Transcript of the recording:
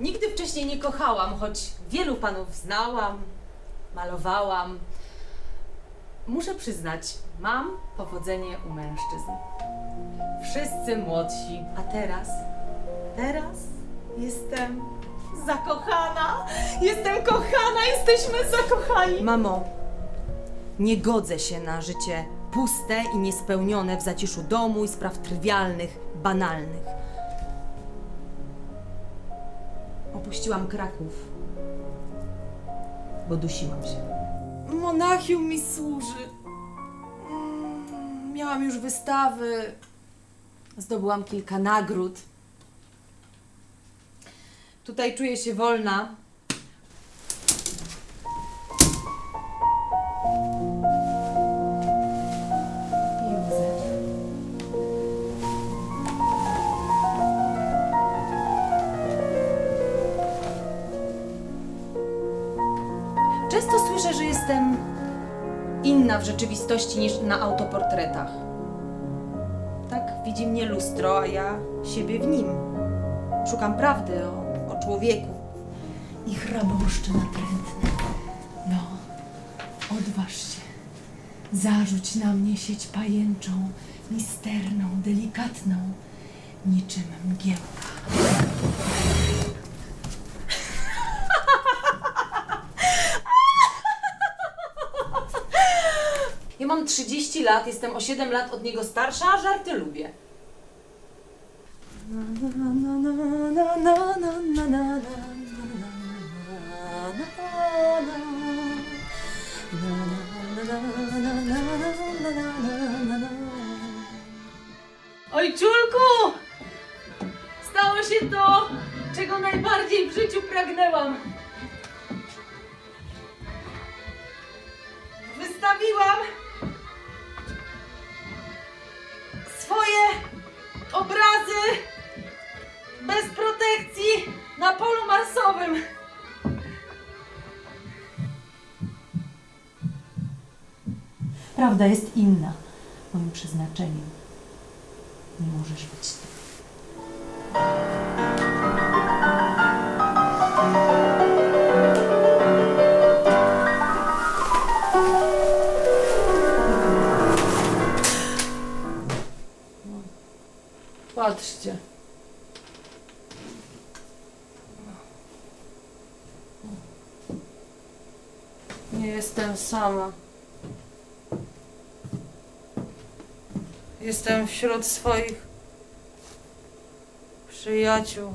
Nigdy wcześniej nie kochałam, choć wielu panów znałam, malowałam. Muszę przyznać, mam powodzenie u mężczyzn. Wszyscy młodsi, a teraz, teraz jestem zakochana. Jestem kochana, jesteśmy zakochani. Mamo, nie godzę się na życie puste i niespełnione w zaciszu domu i spraw trywialnych, banalnych. Opuściłam Kraków, bo dusiłam się. Monachium mi służy. Mm, Miałam już wystawy, zdobyłam kilka nagród. Tutaj czuję się wolna. Często słyszę, że jestem inna w rzeczywistości niż na autoportretach. Tak widzi mnie lustro, a ja siebie w nim. Szukam prawdy o, o człowieku. i chrabąszcze natrętne. No, odważ się. Zarzuć na mnie sieć pajęczą, misterną, delikatną, niczym mgiełka. Ja mam 30 lat, jestem o 7 lat od niego starsza, a żarty lubię. Ojczulku! Stało się to, czego najbardziej w życiu pragnęłam. Wystawiłam bez protekcji na polu marsowym. Prawda jest inna. Moim przeznaczeniem nie możesz być ty. Patrzcie. Nie jestem sama. Jestem wśród swoich przyjaciół.